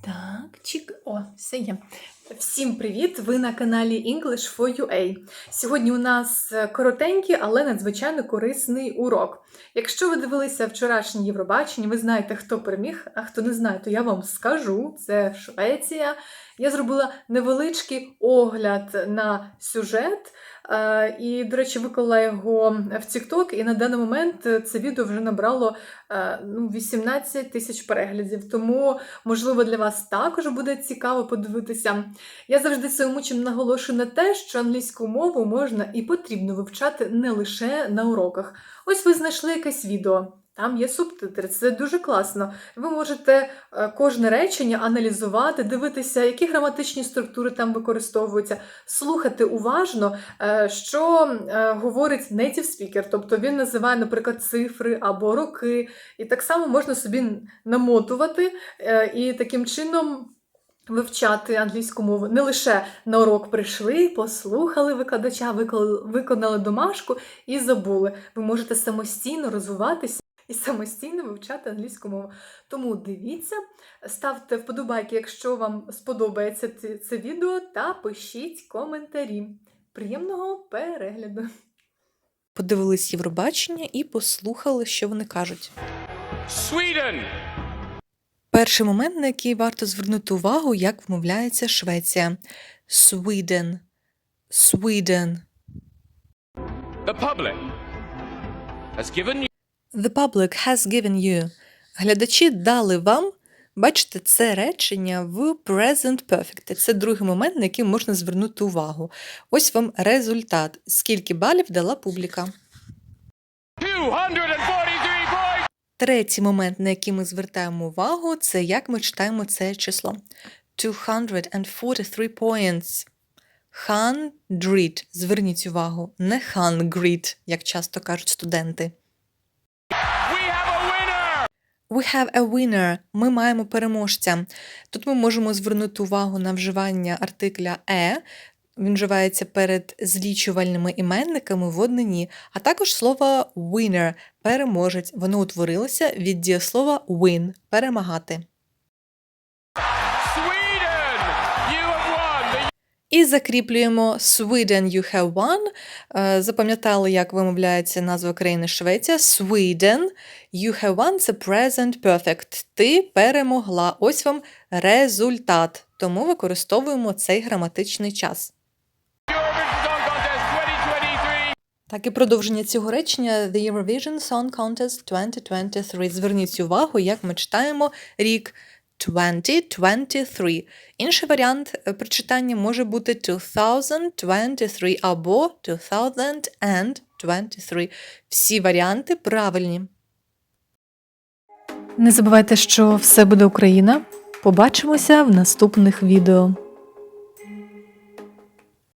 Так, чик, О, все є. Всім привіт! Ви на каналі English for UA. Сьогодні у нас е, коротенький, але надзвичайно корисний урок. Якщо ви дивилися вчорашнє Євробачення, ви знаєте, хто переміг, а хто не знає, то я вам скажу: це Швеція. Я зробила невеличкий огляд на сюжет. е, І, до речі, виклала його в TikTok, і на даний момент це відео вже набрало е, ну, 18 тисяч переглядів. Тому, можливо, для вас також буде цікаво подивитися. Я завжди своєму учням наголошую на те, що англійську мову можна і потрібно вивчати не лише на уроках. Ось ви знайшли якесь відео. Там є субтитри, це дуже класно. Ви можете е, кожне речення аналізувати, дивитися, які граматичні структури там використовуються, слухати уважно, е, що е, говорить native speaker, тобто він називає, наприклад, цифри або роки. І так само можна собі намотувати і таким чином. Вивчати англійську мову не лише на урок прийшли, послухали викладача, викла- виконали домашку і забули. Ви можете самостійно розвиватися і самостійно вивчати англійську мову. Тому дивіться, ставте вподобайки, якщо вам сподобається це, це відео, та пишіть коментарі. Приємного перегляду! подивились Євробачення і послухали, що вони кажуть. Sweden, Перший момент, на який варто звернути увагу, як вмовляється Швеція. Sweden. Sweden. the public has given you The public has given you. Глядачі дали вам. Бачите, це речення в present perfect. Це другий момент, на який можна звернути увагу. Ось вам результат. Скільки балів дала публіка. 243 points. Третій момент, на який ми звертаємо увагу, це як ми читаємо це число. 243 points. Hundred. Зверніть увагу, не hungry, як часто кажуть студенти. We have a winner. We have a winner. Ми маємо переможця. Тут ми можемо звернути увагу на вживання артикля е. Він вживається перед злічувальними іменниками в однині, а також слово winner переможець. Воно утворилося від дієслова win перемагати. Sweden, you have won. The І закріплюємо Sweden you have won. Е, Запам'ятали, як вимовляється назва країни Швеція. Sweden you have won – це present perfect. Ти перемогла. Ось вам результат. Тому використовуємо цей граматичний час. Так і продовження цього речення The Eurovision Song Contest 2023. Зверніть увагу, як ми читаємо рік 2023. Інший варіант е, прочитання може бути 2023 або 2023. Всі варіанти правильні. Не забувайте, що все буде Україна. Побачимося в наступних відео.